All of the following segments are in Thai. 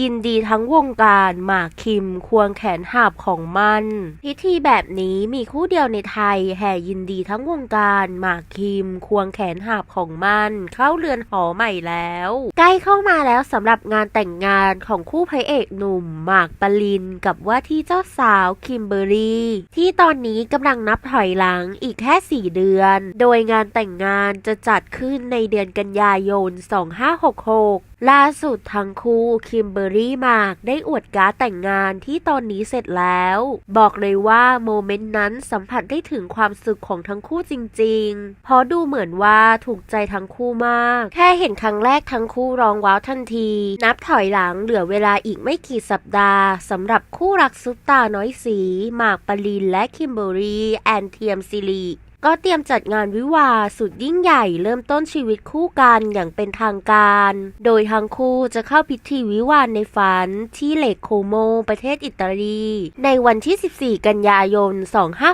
ยินดีทั้งวงการหมากคิมควงแขนหาบของมัน พิธีแบบนี้มีคู่เดียวในไทย แห่ยินดีทั้งวงการหมากคิมควงแขนหาบของมัน เข้าเรือนหอใหม่แล้ว ใกล้เข้ามาแล้วสำหรับงานแต่งงานของคู่พระเอกหนุ่มหมากปรินกับว่าที่เจ้าสาวคิมเบอรี่ ที่ตอนนี้กำลังนับถอยหลังอีกแค่ 4 เดือน โดยงานแต่งงานจะจัดขึ้นในเดือนกันยายน 2566 ล่าสุดทั้งคู่คิมเบอรี่มากได้อวดการ์ดแต่งงานที่ตอนนี้เสร็จแล้ว บอกเลยว่าโมเมนต์นั้นสัมผัสได้ถึงความสุขของทั้งคู่จริงๆ เพราะดูเหมือนว่าถูกใจทั้งคู่มาก แค่เห็นครั้งแรกทั้งคู่ร้องว้าวทันที นับถอยหลังเหลือเวลาอีกไม่กี่สัปดาห์สำหรับคู่รักซุปตาน้อยสี หมากปรินและคิมเบอรรี่แอนเทียมซิลี ก็เตรียมจัดงานวิวาสุดยิ่งใหญ่เริ่มต้นชีวิตคู่กันอย่างเป็นทางการ โดยทั้งคู่จะเข้าพิธีวิวาในฝันที่เลกโคโม ประเทศอิตาลี ในวันที่ 14 กันยายน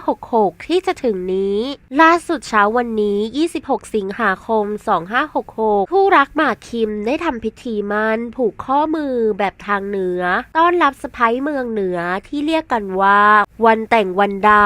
2566 ที่จะถึงนี้ ล่าสุดเช้าวันนี้ 26 สิงหาคม 2566 ผู้รักหมากคิมได้ทำพิธีมันผูกข้อมือแบบทางเหนือ ต้อนรับสะพ้ยเมืองเหนือที่เรียกกันว่า วันแต่งวันดา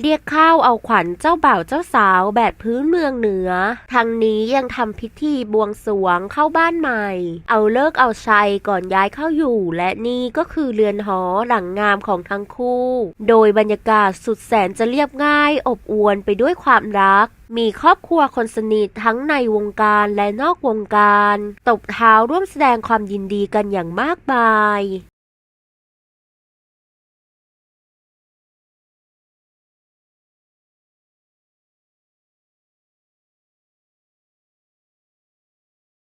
เรียกข้าวเอาขวัญเจ้าบ่าวเจ้าสาวแบบพื้นเมืองเหนือทางนี้ยังทำพิธีบวงสรวงเข้าบ้านใหม่ เอาเลิกเอาชัยก่อนย้ายเข้าอยู่ และนี่ก็คือเรือนหอหลังงามของทั้งคู่ โดยบรรยากาศสุดแสนจะเรียบง่าย อบอวลไปด้วยความรักมีครอบครัวคนสนิททั้งในวงการและนอกวงการ ตบเท้าร่วมแสดงความยินดีกันอย่างมากมาย